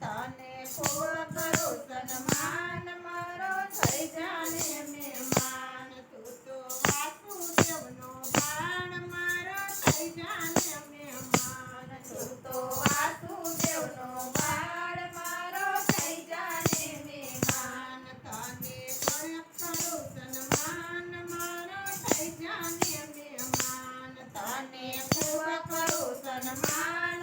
તને ખૂબ કરો સન્માન, મારો થઈ જાને મહેમાન. તું મારો થઈ જાને મહેમાન. તું તો મારો થઈ જાને મહેમાન. તને કરો સન્માન, મારો થઈ જાને મહેમાન. તને ખૂબ કરું સન્માન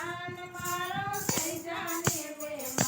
जान मारो सही जाने रे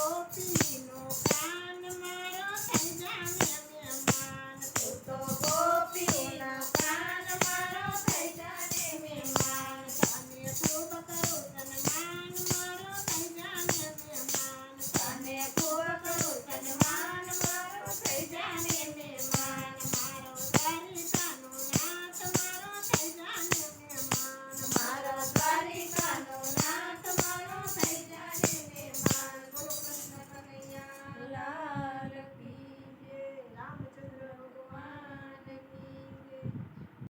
ગોપીનો